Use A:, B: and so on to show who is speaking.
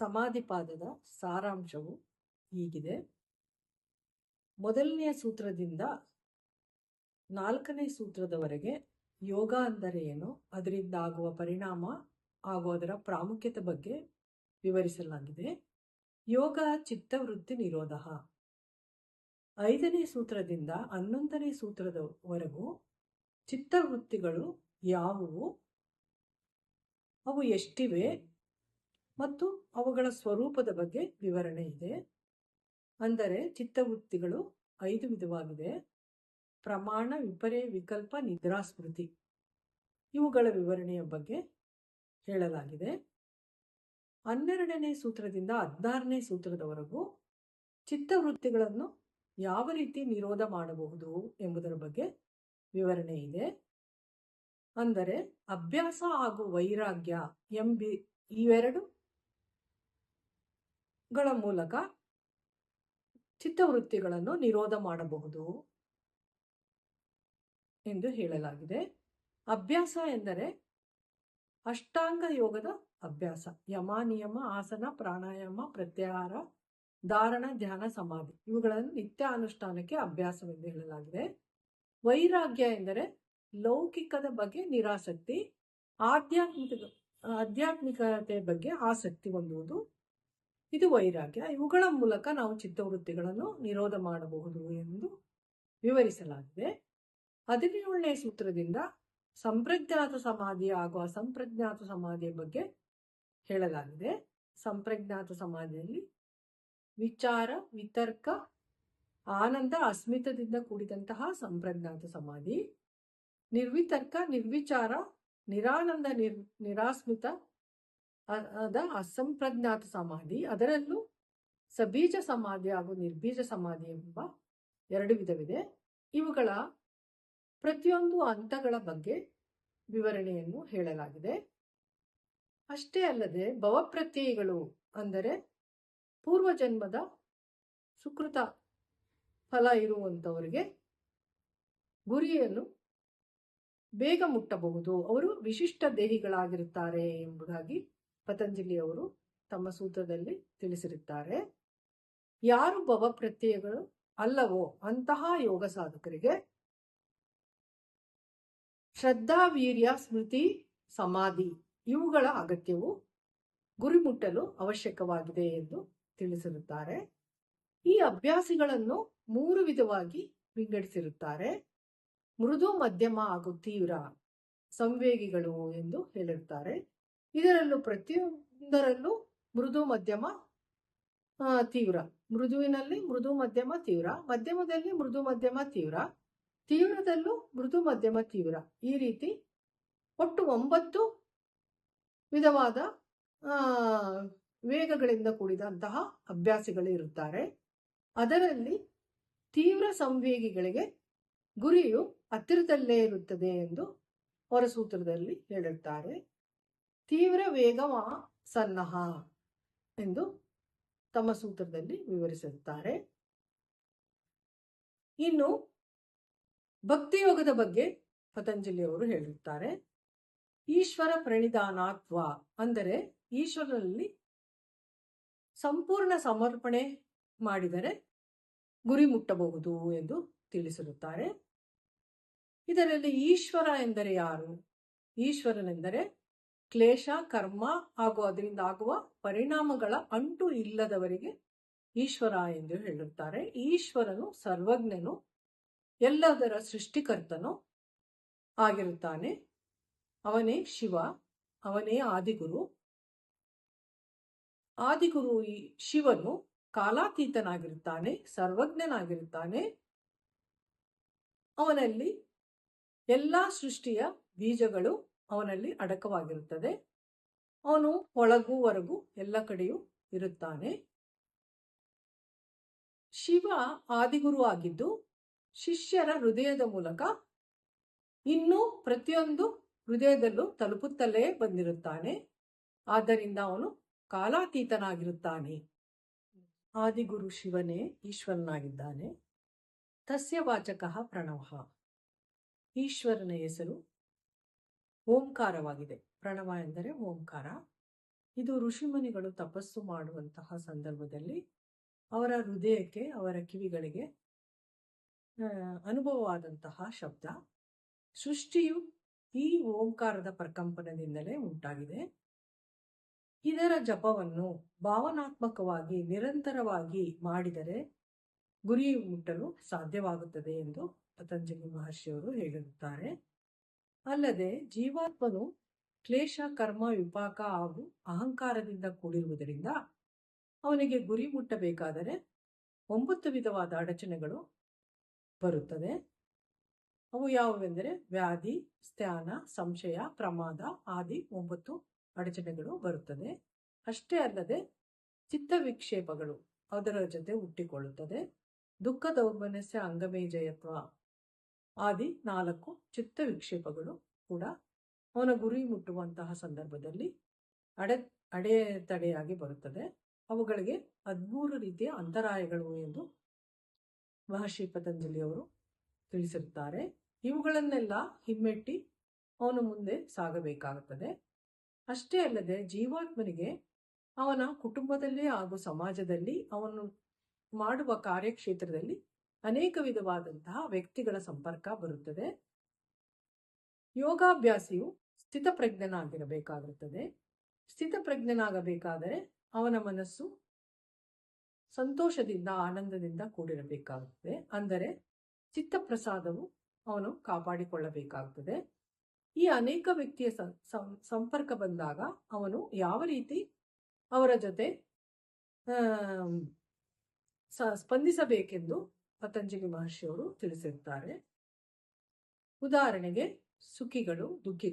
A: ಸಮಾಧಿಪಾದದ ಸಾರಾಂಶವು ಹೀಗಿದೆ. ಮೊದಲನೆಯ ಸೂತ್ರದಿಂದ ನಾಲ್ಕನೇ ಸೂತ್ರದವರೆಗೆ ಯೋಗ ಅಂದರೆ ಏನು? ಅದರಿಂದ ಆಗುವ ಪರಿಣಾಮ ಹಾಗೂ ಅದರ ಪ್ರಾಮುಖ್ಯತೆ ಬಗ್ಗೆ ವಿವರಿಸಲಾಗಿದೆ. ಯೋಗ ಚಿತ್ತವೃತ್ತಿ ನಿರೋಧ. ಐದನೇ ಸೂತ್ರದಿಂದ ಹನ್ನೊಂದನೇ ಸೂತ್ರದವರೆಗೂ ಚಿತ್ತವೃತ್ತಿಗಳು ಯಾವುವು? ಅವು ಎಷ್ಟಿವೆ? ಮತ್ತು ಅವುಗಳ ಸ್ವರೂಪದ ಬಗ್ಗೆ ವಿವರಣೆ ಇದೆ. ಅಂದರೆ ಚಿತ್ತವೃತ್ತಿಗಳು ಐದು ವಿಧವಾಗಿದೆ. ಪ್ರಮಾಣ ವಿಪರ್ಯ ವಿಕಲ್ಪ ನಿದ್ರಾಸ್ಮೃತಿ ಇವುಗಳ ವಿವರಣೆಯ ಬಗ್ಗೆ ಹೇಳಲಾಗಿದೆ. ಹನ್ನೆರಡನೇ ಸೂತ್ರದಿಂದ ಹದಿನಾರನೇ ಸೂತ್ರದವರೆಗೂ ಚಿತ್ತವೃತ್ತಿಗಳನ್ನು ಯಾವ ರೀತಿ ನಿರೋಧ ಮಾಡಬಹುದು ಎಂಬುದರ ಬಗ್ಗೆ ವಿವರಣೆ ಇದೆ. ಅಂದರೆ ಅಭ್ಯಾಸ ಹಾಗೂ ವೈರಾಗ್ಯ ಎಂಬಿ, ಇವೆರಡು ಗಳ ಮೂಲಕ ಚಿತ್ತವೃತ್ತಿಗಳನ್ನು ನಿರೋಧ ಮಾಡಬಹುದು ಎಂದು ಹೇಳಲಾಗಿದೆ. ಅಭ್ಯಾಸ ಎಂದರೆ ಅಷ್ಟಾಂಗ ಯೋಗದ ಅಭ್ಯಾಸ. ಯಮ, ನಿಯಮ, ಆಸನ, ಪ್ರಾಣಾಯಾಮ, ಪ್ರತ್ಯಾಹಾರ, ಧಾರಣ, ಧ್ಯಾನ, ಸಮಾಧಿ ಇವುಗಳನ್ನು ನಿತ್ಯ ಅನುಷ್ಠಾನಕ್ಕೆ ಅಭ್ಯಾಸವೆಂದು ಹೇಳಲಾಗಿದೆ. ವೈರಾಗ್ಯ ಎಂದರೆ ಲೌಕಿಕದ ಬಗ್ಗೆ ನಿರಾಸಕ್ತಿ, ಆಧ್ಯಾತ್ಮಿಕ, ಆಧ್ಯಾತ್ಮಿಕತೆ ಬಗ್ಗೆ ಆಸಕ್ತಿ ಹೊಂದುವುದು. ಇದು ವೈರಾಗ್ಯ. ಇವುಗಳ ಮೂಲಕ ನಾವು ಚಿತ್ತವೃತ್ತಿಗಳನ್ನು ನಿರೋಧ ಮಾಡಬಹುದು ಎಂದು ವಿವರಿಸಲಾಗಿದೆ. ಹದಿನೇಳನೇ ಸೂತ್ರದಿಂದ ಸಂಪ್ರಜ್ಞಾತ ಸಮಾಧಿ ಹಾಗೂ ಅಸಂಪ್ರಜ್ಞಾತ ಸಮಾಧಿಯ ಬಗ್ಗೆ ಹೇಳಲಾಗಿದೆ. ಸಂಪ್ರಜ್ಞಾತ ಸಮಾಧಿಯಲ್ಲಿ ವಿಚಾರ, ವಿತರ್ಕ, ಆನಂದ, ಅಸ್ಮಿತದಿಂದ ಕೂಡಿದಂತಹ ಸಂಪ್ರಜ್ಞಾತ ಸಮಾಧಿ, ನಿರ್ವಿತರ್ಕ, ನಿರ್ವಿಚಾರ, ನಿರಾನಂದ, ನಿರ್, ನಿರಾಸ್ಮಿತ ಅದ ಅಸಂಪ್ರಜ್ಞಾತ ಸಮಾಧಿ. ಅದರಲ್ಲೂ ಸಬೀಜ ಸಮಾಧಿ ಹಾಗೂ ನಿರ್ಬೀಜ ಸಮಾಧಿ ಎಂಬ ಎರಡು ವಿಧವಿದೆ. ಇವುಗಳ ಪ್ರತಿಯೊಂದು ಹಂತಗಳ ಬಗ್ಗೆ ವಿವರಣೆಯನ್ನು ಹೇಳಲಾಗಿದೆ. ಅಷ್ಟೇ ಅಲ್ಲದೆ ಭವಪ್ರತ್ಯಯಗಳು ಅಂದರೆ ಪೂರ್ವಜನ್ಮದ ಸುಕೃತ ಫಲ ಇರುವಂಥವರಿಗೆ ಗುರಿಯನ್ನು ಬೇಗ ಮುಟ್ಟಬಹುದು. ಅವರು ವಿಶಿಷ್ಟ ದೇಹಿಗಳಾಗಿರುತ್ತಾರೆ ಎಂಬುದಾಗಿ ಪತಂಜಲಿ ಅವರು ತಮ್ಮ ಸೂತ್ರದಲ್ಲಿ ತಿಳಿಸಿರುತ್ತಾರೆ, ಯಾರು ಭವಪ್ರತ್ಯಯಗಳು ಅಲ್ಲವೋ ಅಂತಹ ಯೋಗ ಸಾಧಕರಿಗೆ ಶ್ರದ್ಧಾ ವೀರ್ಯ ಸ್ಮೃತಿ, ಸಮಾಧಿ ಇವುಗಳ ಅಗತ್ಯವು ಗುರಿ ಮುಟ್ಟಲು ಅವಶ್ಯಕವಾಗಿದೆ ಎಂದು ತಿಳಿಸಿರುತ್ತಾರೆ. ಈ ಅಭ್ಯಾಸಿಗಳನ್ನು ಮೂರು ವಿಧವಾಗಿ ವಿಂಗಡಿಸಿರುತ್ತಾರೆ. ಮೃದು, ಮಧ್ಯಮ ಹಾಗೂ ತೀವ್ರ ಸಂವೇಗಿಗಳು ಎಂದು ಹೇಳಿರುತ್ತಾರೆ. ಇದರಲ್ಲೂ ಪ್ರತಿಯೊಂದರಲ್ಲೂ ಮೃದು, ಮಧ್ಯಮ ತೀವ್ರ. ಮೃದುವಿನಲ್ಲಿ ಮೃದು, ಮಧ್ಯಮ, ತೀವ್ರ. ಮಧ್ಯಮದಲ್ಲಿ ಮೃದು, ಮಧ್ಯಮ, ತೀವ್ರ. ತೀವ್ರದಲ್ಲೂ ಮೃದು, ಮಧ್ಯಮ, ತೀವ್ರ. ಈ ರೀತಿ ಒಟ್ಟು ಒಂಬತ್ತು ವಿಧವಾದ ವೇಗಗಳಿಂದ ಕೂಡಿದಂತಹ ಅಭ್ಯಾಸಿಗಳು ಇರುತ್ತಾರೆ. ಅದರಲ್ಲಿ ತೀವ್ರ ಸಂವೇಗಿಗಳಿಗೆ ಗುರಿಯು ಹತ್ತಿರದಲ್ಲೇ ಇರುತ್ತದೆ ಎಂದು ಹೊರಸೂತ್ರದಲ್ಲಿ ಹೇಳುತ್ತಾರೆ. ತೀವ್ರ ವೇಗವ ಸನ್ನಹ ಎಂದು ತಮ್ಮ ಸೂತ್ರದಲ್ಲಿ ವಿವರಿಸುತ್ತಾರೆ. ಇನ್ನು ಭಕ್ತಿಯೋಗದ ಬಗ್ಗೆ ಪತಂಜಲಿ ಅವರು ಹೇಳಿರುತ್ತಾರೆ ಈಶ್ವರ ಪ್ರಣಿಧಾನಾತ್ವ ಅಂದರೆ ಈಶ್ವರನಲ್ಲಿ ಸಂಪೂರ್ಣ ಸಮರ್ಪಣೆ ಮಾಡಿದರೆ ಗುರಿ ಮುಟ್ಟಬಹುದು ಎಂದು ತಿಳಿಸಿರುತ್ತಾರೆ. ಇದರಲ್ಲಿ ಈಶ್ವರ ಎಂದರೆ ಯಾರು? ಈಶ್ವರನೆಂದರೆ ಕ್ಲೇಶ, ಕರ್ಮ ಹಾಗೂ ಅದರಿಂದ ಆಗುವ ಪರಿಣಾಮಗಳ ಅಂಟು ಇಲ್ಲದವರಿಗೆ ಈಶ್ವರ ಎಂದು ಹೇಳುತ್ತಾರೆ. ಈಶ್ವರನು ಸರ್ವಜ್ಞನು, ಎಲ್ಲದರ ಸೃಷ್ಟಿಕರ್ತನು ಆಗಿರುತ್ತಾನೆ. ಅವನೇ ಶಿವ, ಅವನೇ ಆದಿಗುರು. ಆದಿಗುರು ಈ ಶಿವನು ಕಾಲಾತೀತನಾಗಿರುತ್ತಾನೆ, ಸರ್ವಜ್ಞನಾಗಿರುತ್ತಾನೆ. ಅವನಲ್ಲಿ ಎಲ್ಲಾ ಸೃಷ್ಟಿಯ ಬೀಜಗಳು ಅವನಲ್ಲಿ ಅಡಕವಾಗಿರುತ್ತದೆ. ಅವನು ಒಳಗೂ ಹೊರಗೂ ಎಲ್ಲ ಕಡೆಯೂ ಇರುತ್ತಾನೆ. ಶಿವ ಆದಿಗುರು ಆಗಿದ್ದು, ಶಿಷ್ಯರ ಹೃದಯದ ಮೂಲಕ ಇನ್ನೂ ಪ್ರತಿಯೊಂದು ಹೃದಯದಲ್ಲೂ ತಲುಪುತ್ತಲೇ ಬಂದಿರುತ್ತಾನೆ. ಆದ್ದರಿಂದ ಅವನು ಕಾಲಾತೀತನಾಗಿರುತ್ತಾನೆ. ಆದಿಗುರು ಶಿವನೇ, ಈಶ್ವರನಾಗಿದ್ದಾನೆ. ತಸ್ಯ ವಾಚಕ ಪ್ರಣವ. ಈಶ್ವರನ ಹೆಸರು ಓಂಕಾರವಾಗಿದೆ. ಪ್ರಣವ ಎಂದರೆ ಓಂಕಾರ. ಇದು ಋಷಿಮುನಿಗಳು ತಪಸ್ಸು ಮಾಡುವಂತಹ ಸಂದರ್ಭದಲ್ಲಿ ಅವರ ಹೃದಯಕ್ಕೆ, ಅವರ ಕಿವಿಗಳಿಗೆ ಅನುಭವವಾದಂತಹ ಶಬ್ದ. ಸೃಷ್ಟಿಯು ಈ ಓಂಕಾರದ ಪ್ರಕಂಪನದಿಂದಲೇ ಉಂಟಾಗಿದೆ. ಇದರ ಜಪವನ್ನು ಭಾವನಾತ್ಮಕವಾಗಿ, ನಿರಂತರವಾಗಿ ಮಾಡಿದರೆ ಗುರಿ ಮುಟ್ಟಲು ಸಾಧ್ಯವಾಗುತ್ತದೆ ಎಂದು ಪತಂಜಲಿ ಮಹರ್ಷಿಯವರು ಹೇಳಿರುತ್ತಾರೆ ಅಲ್ಲದೆ ಜೀವಾತ್ಮನು ಕ್ಲೇಶ, ಕರ್ಮ, ವಿಪಾಕ ಹಾಗೂ ಅಹಂಕಾರದಿಂದ ಕೂಡಿರುವುದರಿಂದ ಅವನಿಗೆ ಗುರಿ ಮುಟ್ಟಬೇಕಾದರೆ ಒಂಬತ್ತು ವಿಧವಾದ ಅಡಚಣೆಗಳು ಬರುತ್ತದೆ. ಅವು ಯಾವುವೆಂದರೆ ವ್ಯಾಧಿ ಸ್ಥಾನ ಸಂಶಯ, ಪ್ರಮಾದ ಆದಿ ಒಂಬತ್ತು ಅಡಚಣೆಗಳು ಬರುತ್ತದೆ. ಅಷ್ಟೇ ಅಲ್ಲದೆ ಚಿತ್ತ ವಿಕ್ಷೇಪಗಳು ಅದರ ಜೊತೆ ಹುಟ್ಟಿಕೊಳ್ಳುತ್ತದೆ. ದುಃಖ ದೌರ್ಮನಸ್ಯ ಅಂಗಮೇಜಯತ್ವ ಆದಿ ನಾಲ್ಕು ಚಿತ್ತ ವಿಕ್ಷೇಪಗಳು ಕೂಡ ಅವನ ಗುರಿ ಮುಟ್ಟುವಂತಹ ಸಂದರ್ಭದಲ್ಲಿ ಅಡೆ, ಅಡೆತಡೆಯಾಗಿ ಬರುತ್ತದೆ. ಅವುಗಳಿಗೆ ಹದಿಮೂರು ರೀತಿಯ ಅಂತರಾಯಗಳು ಎಂದು ಮಹರ್ಷಿ ಪತಂಜಲಿಯವರು ತಿಳಿಸಿರುತ್ತಾರೆ. ಇವುಗಳನ್ನೆಲ್ಲ ಹಿಮ್ಮೆಟ್ಟಿ ಅವನು ಮುಂದೆ ಸಾಗಬೇಕಾಗುತ್ತದೆ. ಅಷ್ಟೇ ಅಲ್ಲದೆ ಜೀವಾತ್ಮನಿಗೆ ಅವನ ಕುಟುಂಬದಲ್ಲಿ ಹಾಗೂ ಸಮಾಜದಲ್ಲಿ ಅವನು ಮಾಡುವ ಕಾರ್ಯಕ್ಷೇತ್ರದಲ್ಲಿ ಅನೇಕ ವಿಧವಾದಂತಹ ವ್ಯಕ್ತಿಗಳ ಸಂಪರ್ಕ ಬರುತ್ತದೆ. ಯೋಗಾಭ್ಯಾಸಿಯು ಸ್ಥಿತಪ್ರಜ್ಞನಾಗಿರಬೇಕಾಗುತ್ತದೆ. ಸ್ಥಿತಪ್ರಜ್ಞನಾಗಬೇಕಾದರೆ ಅವನ ಮನಸ್ಸು ಸಂತೋಷದಿಂದ, ಆನಂದದಿಂದ ಕೂಡಿರಬೇಕಾಗುತ್ತದೆ. ಅಂದರೆ ಚಿತ್ತಪ್ರಸಾದವು ಅವನು ಕಾಪಾಡಿಕೊಳ್ಳಬೇಕಾಗುತ್ತದೆ. ಈ ಅನೇಕ ವ್ಯಕ್ತಿಯ ಸಂಪರ್ಕ ಬಂದಾಗ ಅವನು ಯಾವ ರೀತಿ ಅವರ ಜೊತೆ ಸ್ಪಂದಿಸಬೇಕೆಂದು ಪತಂಜಲಿ ಮಹರ್ಷಿಯವರು ತಿಳಿಸಿರುತ್ತಾರೆ ಉದಾಹರಣೆಗೆ ಸುಖಿಗಳು ದುಃಖಿಗಳು.